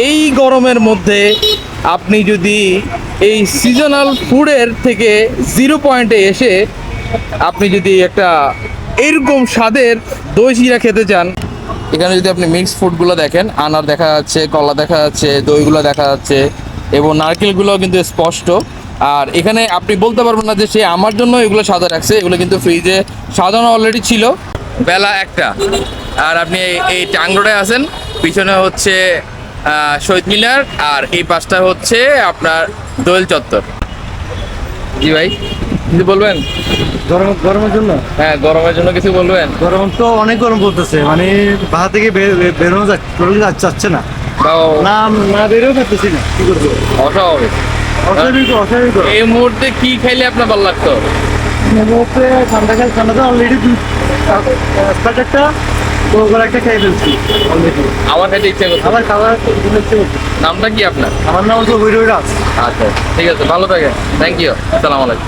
এই গরমের মধ্যে আপনি যদি এই সিজনাল ফুডের থেকে জিরো পয়েন্টে এসে আপনি যদি একটা এরকম স্বাদের দই চিরা খেতে চান, এখানে যদি আপনি মিক্স ফুডগুলো দেখেন, আনার দেখা যাচ্ছে, কলা দেখা যাচ্ছে, দইগুলো দেখা যাচ্ছে, এবং নারকেলগুলো কিন্তু স্পষ্ট। আর এখানে আপনি বলতে পারবেন না যে সে আমার জন্য এগুলো সাদা রাখছে, এগুলো কিন্তু ফ্রিজে সাজানো অলরেডি ছিল। বেলা একটা। আর আপনি এই- টাংরোডে আছেন, পিছনে হচ্ছে শহীদ মিনার আর এই পাশটা হচ্ছে আপনার দোয়েল চত্বর। জি ভাই কিছু বলবেন? গরম গরমের জন্য? হ্যাঁ গরমের জন্য কিছু বলবেন? গরম তো অনেক গরম পড়তেছে মানে বাসা থেকে বের- বের- বেরোনো যাচ্ছে যাচ্ছে না। না না বেরোও পারতেছি না কি করব? অস্বাভাবিক। অস্বাভাবিক অস্বাভাবিক। এই মুহূর্তে কি খাইলে আপনার ভালো লাগতো? এই মুহূর্তে ঠান্ডা খাই ঠান্ডাতে অলরেডি একটা বড় করে একটা খেয়ে ফেলছি আমার খাইতে ইচ্ছে করছে। খাবার ইচ্ছে করছে। নামটা কি আপনার? আমার নাম হচ্ছে রাজ। আচ্ছা ঠিক আছে ভালো থাকেন। থ্যাংক ইউ আসসালামু আলাইকুম।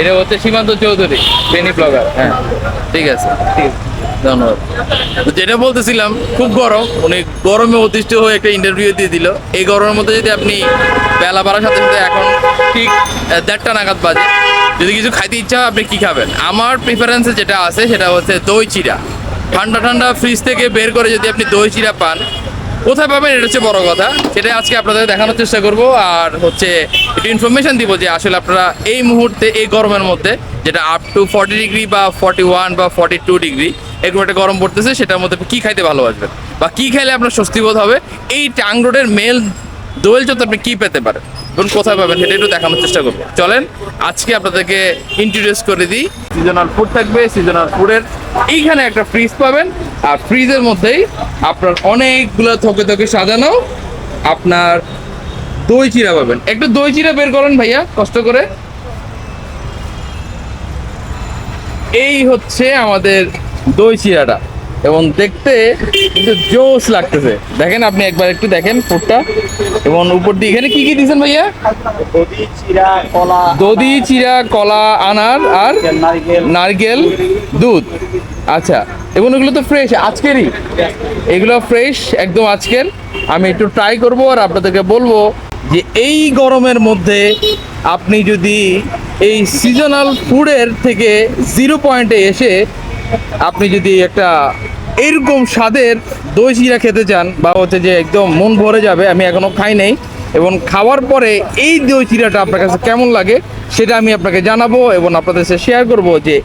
এটা হচ্ছে সীমান্ত চৌধুরী পেনি ব্লগার হ্যাঁ। ঠিক আছে। ঠিক আছে। ধন্যবাদ। তো যেটা বলতেছিলাম খুব গরম উনি গরমে অতিষ্ঠ হয়ে একটা ইন্টারভিউ দিয়ে দিল। এই গরমের মধ্যে যদি আপনি বেলা বাড়ার সাথে সাথে এখন ঠিক দেড়টা নাগাদ বাজে যদি কিছু খাইতে ইচ্ছা হয় আপনি কি খাবেন? আমার প্রিফারেন্সে যেটা আছে সেটা হচ্ছে দই চিরা ঠান্ডা ঠান্ডা ফ্রিজ থেকে বের করে যদি আপনি দই চিরা পান, কোথায় পাবেন? এটা হচ্ছে বড় কথা। সেটাই আজকে আপনাদের দেখানোর চেষ্টা করব। আর হচ্ছে একটু ইনফরমেশন দিব যে আসলে আপনারা এই মুহূর্তে, এই গরমের মধ্যে, যেটা আপ টু ফর্টি ডিগ্রি বা ফর্টি ওয়ান বা ফর্টি টু ডিগ্রি এরকম একটা গরম পড়তেছে, সেটার মধ্যে কী খাইতে ভালোবাসবেন? বা কী খাইলে আপনার স্বস্তি বোধ হবে? এই টাং রোডের মেল দোয়েল চত্বর আপনি কী পেতে পারেন? এবং কোথায় পাবেন সেটা একটু দেখানোর চেষ্টা করব। চলেন, আজকে আপনাদেরকে ইন্ট্রোডিউস করে দিই। সিজনাল ফুড থাকবে সিজনাল ফুডের এইখানে একটা ফ্রিজ পাবেন, আর ফ্রিজের মধ্যেই আপনার অনেকগুলো থকে থকে সাজানো আপনার দই চিরা পাবেন। একটু দই চিরা বের করেন ভাইয়া, কষ্ট করে। এই হচ্ছে আমাদের দই চিরাটা। এবং দেখতে কিন্তু জোস লাগতেছে। দেখেন আপনি একবার একটু দেখেন ফুডটা এবং উপর দিয়ে এখানে কি কি দিয়েছেন ভাইয়া? দধি চিরা কলা দধি চিরা কলা আনার আর নারকেল নারকেল। দুধ। আচ্ছা এবং এগুলো তো ফ্রেশ আজকেরই। এগুলো ফ্রেশ একদম আজকের। আমি একটু ট্রাই করব আর আপনাদেরকে বলব যে এই গরমের মধ্যে আপনি যদি এই সিজনাল ফুডের থেকে জিরো পয়েন্টে এসে আপনি যদি একটা এরকম স্বাদের দই চিরা খেতে চান, বা হচ্ছে যে একদম মন ভরে যাবে, আমি এখনও খাই নাই, এবং খাওয়ার পরে এই দই চিরাটা আপনার কাছে কেমন লাগে, সেটা আমি আপনাকে জানাব এবং আপনাদের সাথে শেয়ার করব যে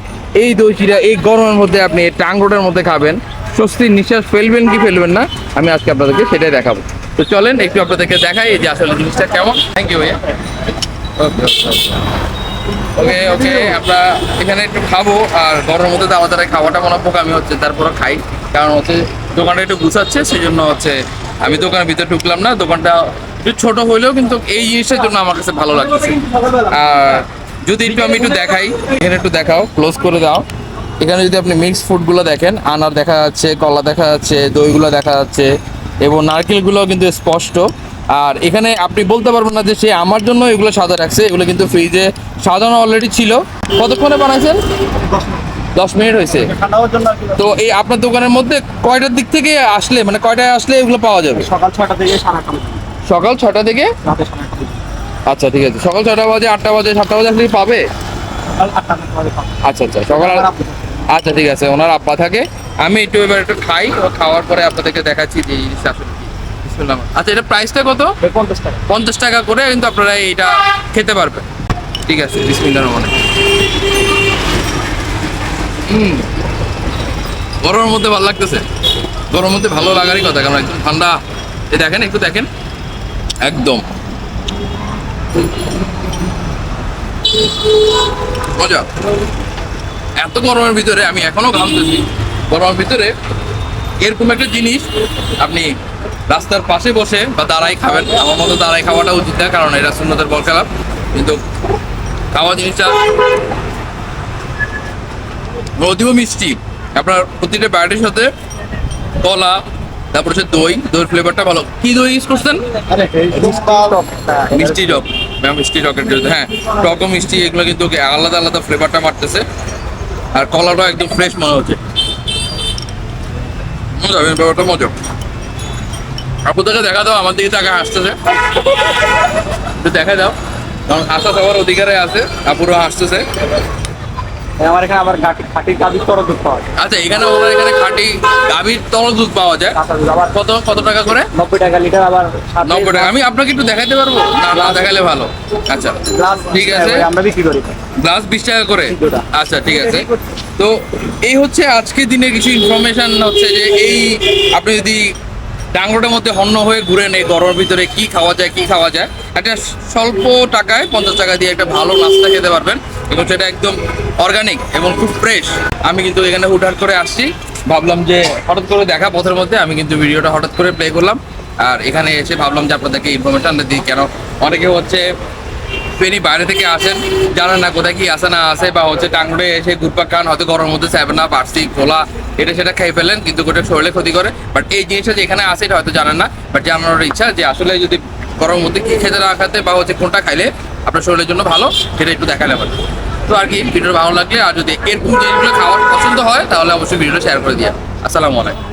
এই দই চিরা এই গরমের মধ্যে আপনি টাং রোডের মধ্যে খাবেন। স্বস্তির নিঃশ্বাস ফেলবেন কি ফেলবেন না, আমি আজকে আপনাদেরকে সেটাই দেখাবো। তো চলেন, একটু আপনাদেরকে দেখাই যে আসলে জিনিসটা কেমন। থ্যাংক ইউ ভাইয়া। ওকে ওকে ওকে আমরা এখানে একটু খাব, আর গরমের মধ্যে তো আমাদের খাওয়াটা মনে হোক আমি হচ্ছে তারপরে খাই। কারণ হচ্ছে দোকানটা একটু গুছাচ্ছে সেই জন্য হচ্ছে আমি দোকানের ভিতরে ঢুকলাম না, দোকানটা একটু ছোট হইলেও কিন্তু এই জিনিসটার জন্য আমার কাছে ভালো লাগতেছে। আর যদি একটু আমি একটু দেখাই, এখানে একটু দেখাও ক্লোজ করে দাও। এখানে যদি আপনি মিক্স ফুডগুলো দেখেন, আনার দেখা যাচ্ছে, কলা দেখা যাচ্ছে, দইগুলো দেখা যাচ্ছে, এবং নারকেলগুলো কিন্তু স্পষ্ট। আর এখানে আপনি বলতে পারবেন না যে সে আমার জন্য এগুলো সাদা রাখছে এগুলো কিন্তু ফ্রিজে সাজানো অলরেডি ছিল। কতক্ষণে বানাইছেন? দশ মিনিট। হয়েছে। তো এই আপনার দোকানের মধ্যে কয়টার দিক থেকে আসলে মানে কয়টায় আসলে এগুলো পাওয়া যাবে? সকাল ছটা থেকে সকাল ছটা থেকে। আচ্ছা ঠিক আছে। সকাল ছটা বাজে আটটা বাজে সাতটা বাজে আসলে পাবে। আচ্ছা আচ্ছা সকাল আচ্ছা ঠিক আছে ওনার আব্বা থাকে। আমি একটু এবার একটু খাই ও খাওয়ার পরে আপনাদেরকে দেখাচ্ছি যে জিনিসটা আসলে বিসমিল্লাহ। আচ্ছা এটা প্রাইসটা কত। পঞ্চাশ টাকা। পঞ্চাশ টাকা করে কিন্তু আপনারা এইটা খেতে পারবেন। ঠিক আছে বিসমিল্লাহ রহমানে হুম। গরমের মধ্যে ভালো লাগতেছে। গরমের মধ্যে ভালো লাগারই কথা কারণ একদম ঠান্ডা। এই দেখেন একটু দেখেন। একদম। মজা। এত গরমের ভিতরে আমি এখনও ঘামতেছি। গরমের ভিতরে এরকম একটা জিনিস আপনি রাস্তার পাশে বসে বা দাঁড়াই খাবেন। আমার মতো দাঁড়াই খাওয়াটা উচিত না, কারণ এটা শূন্যদের বল খেলা। কিন্তু খাওয়া জিনিসটা অতীব মিষ্টি। আপনার প্রতিটা ব্যাটের সাথে কলা, তারপর হচ্ছে দই দইয়ের ফ্লেভারটা ভালো। কি দই ইউজ করছেন? মিষ্টি টক। মিষ্টি টকের জন্য। হ্যাঁ টক মিষ্টি, এগুলো কিন্তু আলাদা আলাদা ফ্লেভারটা মারতেছে। আর কলাটা একদম ফ্রেশ মনে হচ্ছে। ব্যাপারটা মজা। আপনাদেরকে দেখা দাও, আমার দিকে টাকা আসতেছে দেখা দাও, কারণ হাসা সবার অধিকারে আছে আপুরও হাসতেছে। আমার এখানে আবার খাটির গাভীর তর দুধ পাওয়া যায়। আচ্ছা এখানে ওনার এখানে খাঁটি গাভীর তরল দুধ পাওয়া যায়। আবার কত কত টাকা করে? নব্বই টাকা লিটার আবার নব্বই টাকা। আমি আপনাকে একটু দেখাতে পারব? না না দেখালে ভালো। আচ্ছা গ্লাস ঠিক আছে। আমরা বিক্রি করি। গ্লাস বিশ টাকা করে? আচ্ছা ঠিক আছে। তো এই হচ্ছে আজকে দিনে কিছু ইনফরমেশন হচ্ছে যে এই আপনি যদি ডাঙ্গরোটের মধ্যে হন্য হয়ে ঘুরেন এই গরমের ভিতরে কি খাওয়া যায় কি খাওয়া যায় একটা স্বল্প টাকায় পঞ্চাশ টাকা দিয়ে একটা ভালো নাস্তা খেতে পারবেন। এবং সেটা একদম অর্গানিক এবং খুব ফ্রেশ আমি কিন্তু এখানে হুটহাট করে আসছি। ভাবলাম যে হঠাৎ করে দেখা পথের মধ্যে, আমি কিন্তু ভিডিওটা হঠাৎ করে প্লে করলাম। আর এখানে এসে ভাবলাম যে আপনাদেরকে ইনফরমেশন দিই, কেন? অনেকে হচ্ছে ফেনি বাইরে থেকে আসেন, জানেন না কোথায় কি আসে না আসে, বা হচ্ছে টাঙ্গুড়ে এসে ঘুরপাক খান, হয়তো গরমের মধ্যে সেভেন আপ খোলা, এটা সেটা খেয়ে ফেলেন, কিন্তু গোটা শরীরে ক্ষতি করে। বাট এই জিনিসটা যে এখানে আসে, এটা হয়তো জানেন না। বাট জানানোর ইচ্ছা, যে আসলে যদি গরমের মধ্যে কি খেতে না খাতে, বা হচ্ছে কোনটা খাইলে আপনার শরীরের জন্য ভালো, সেটা একটু দেখালে আমার তো আর কি ভিডিও ভালো লাগলে আর যদি এরকম জিনিসগুলো খাওয়ার পছন্দ হয়, তাহলে অবশ্যই ভিডিওটা শেয়ার করে দিয়ে আসসালামু আলাইকুম।